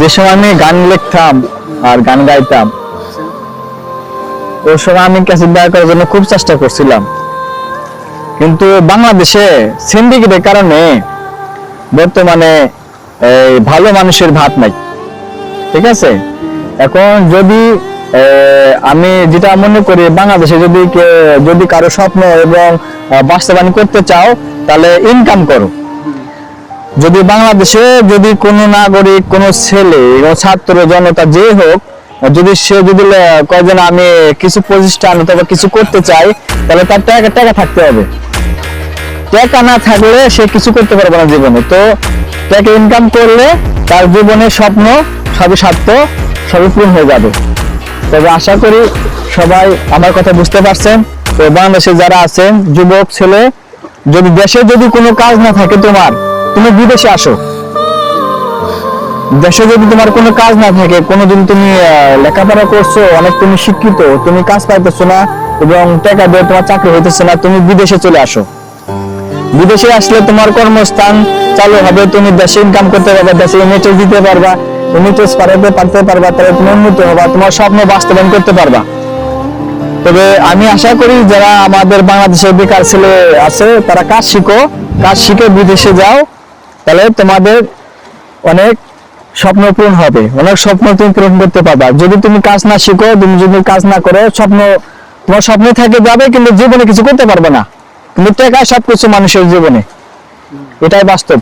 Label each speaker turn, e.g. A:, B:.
A: যে সময় আমি গান লিখতাম আর গান গাইতাম ওই সময় আমি ক্যাসেট বের করার জন্য খুব চেষ্টা করছিলাম। কিন্তু বাংলাদেশে সিন্ডিকেটের কারণে বর্তমানে ভালো মানুষের ভাত নাই। ঠিক আছে? এখন যদি আমি যেটা মনে করি, বাংলাদেশে যদি যদি কারও স্বপ্ন এবং বাস্তবায়ন করতে চাও, তাহলে ইনকাম করো। যদি বাংলাদেশে যদি কোনো নাগরিক কোনো ছেলে ছাত্র জনতা যে হোক যদি সে যদি লে- কয় যে না, আমি কিছু প্রতিষ্ঠান অথবা কিছু করতে চাই তাহলে তার টাকা টাকা থাকতে হবে। টাকা না থাকলে সে কিছু করতে পারবে না জীবনে। তো টাকা ইনকাম করলে তার জীবনের স্বপ্ন সবই স্বার্থ সবই পূরণ হয়ে যাবে। তবে আশা করি সবাই আমার কথা বুঝতে পারছেন। তো বাংলাদেশে যারা আছেন যুবক ছেলে যদি দেশে যদি কোনো কাজ না থাকে তোমার তুমি বিদেশে আসো। দেশে যদি তোমার কোনো কাজ না থাকে, কোনোদিন তুমি লেখাপড়া করছ, অনেক তুমি শিক্ষিত, তুমি কাজ পাইতেছো না এবং টাকা দিয়ে তোমার চাকরি হইতেছে না, তুমি বিদেশে চলে আসো। বিদেশে আসলে তোমার কর্মস্থান চালু হবে, তুমি দেশে ইনকাম করতে পারবা, দেশে এনএচএস দিতে পারবা এনএচএস পাঠাতে পারতে পারবা, তাহলে তুমি উন্নত হবা, তোমার স্বপ্ন বাস্তবায়ন করতে পারবা। তবে আমি আশা করি যারা আমাদের বাংলাদেশের বেকার ছেলে আছে, তারা কাজ শিখো, কাজ শিখে বিদেশে যাও। তাহলে তোমাদের অনেক স্বপ্ন পূরণ হবে, অনেক স্বপ্ন তুমি পূরণ করতে পারবা। যদি তুমি কাজ না শিখো, তুমি যদি কাজ না করো, স্বপ্ন, তোমার স্বপ্ন থাকে যাবে, কিন্তু জীবনে কিছু করতে পারবে না। কিন্তু টাকা সবকিছু মানুষের জীবনে। এটাই বাস্তব।